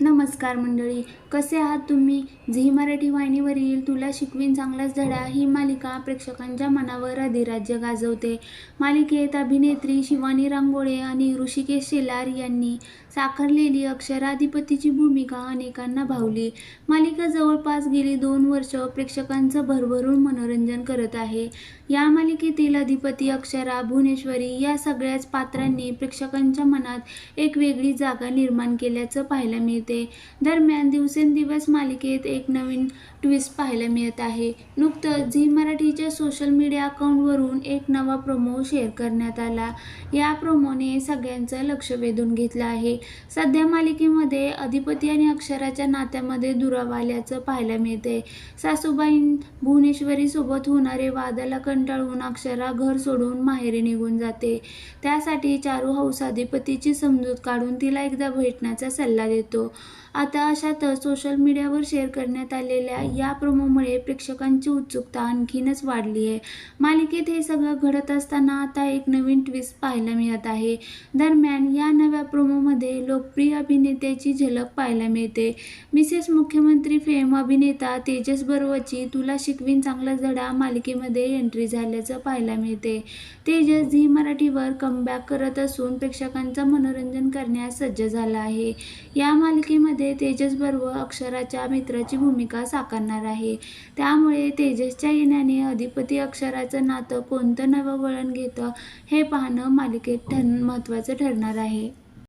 नमस्कार मंडळी कसे आहात तुम्ही? झी मराठी वाहिनीवरील तुला शिकवीन चांगलाच धडा ही मालिका प्रेक्षकांच्या मनावर अधिराज्य गाजवते. मालिकेत अभिनेत्री शिवानी रांगोळे आणि ऋषिकेश शेलार यांनी साकारलेली अक्षराधिपतीची भूमिका अनेकांना भावली. मालिका जवळपास गेली दोन वर्ष प्रेक्षकांचं भरभरून मनोरंजन करत आहे. या मालिकेतील अधिपती अक्षरा भुवनेश्वरी या सगळ्याच पात्रांनी प्रेक्षकांच्या मनात एक वेगळी जागा निर्माण केल्याचं पाहायला मिळतं. दरम्यान दिवसेंदिवस मालिकेत एक नवीन ट्विस्ट पाहायला मिळत आहे. नुकतंच झी मराठीच्या सोशल मीडिया अकाउंटवरून एक नवा प्रोमो शेअर करण्यात आला. या प्रोमोने सगळ्यांचं लक्ष वेधून घेतलं आहे. सध्या मालिकेमध्ये अधिपती आणि अक्षराच्या नात्यामध्ये दुराव आल्याचं पाहायला मिळते सासूबाई भुवनेश्वरीसोबत होणारे वादाला कंटाळून अक्षरा घर सोडून माहेरी निघून जाते. त्यासाठी चारू हौस अधिपतीची समजूत काढून तिला एकदा भेटण्याचा सल्ला देतो. आता अशातच सोशल मीडियावर शेअर करण्यात आलेल्या या प्रोमोमुळे प्रेक्षकांची उत्सुकता आणखीनच वाढली आहे. मालिकेत हे सगळं घडत असताना आता एक नवीन ट्विस्ट पाहायला मिळत आहे. दरम्यान या नव्या प्रोमोमध्ये लोकप्रिय अभिनेत्याची झलक पाहायला मिळते. मिसेस मुख्यमंत्री फेम अभिनेता तेजस बरोवरची तुला शिकवीन चांगला धडा मालिकेमध्ये एंट्री झाल्याचं पाहायला मिळते. तेजस झी मराठीवर कमबॅक करत असून प्रेक्षकांचं मनोरंजन करण्यास सज्ज झाला आहे. या मालिकेमध्ये तेजस बर्व अक्षराच्या मित्राची भूमिका साकारणार आहे. त्यामुळे तेजसच्या येण्याने अधिपती अक्षराचं नातं कोणतं नवं वळण घेतं हे पाहणं मालिकेत ठर महत्त्वाचं ठरणार आहे.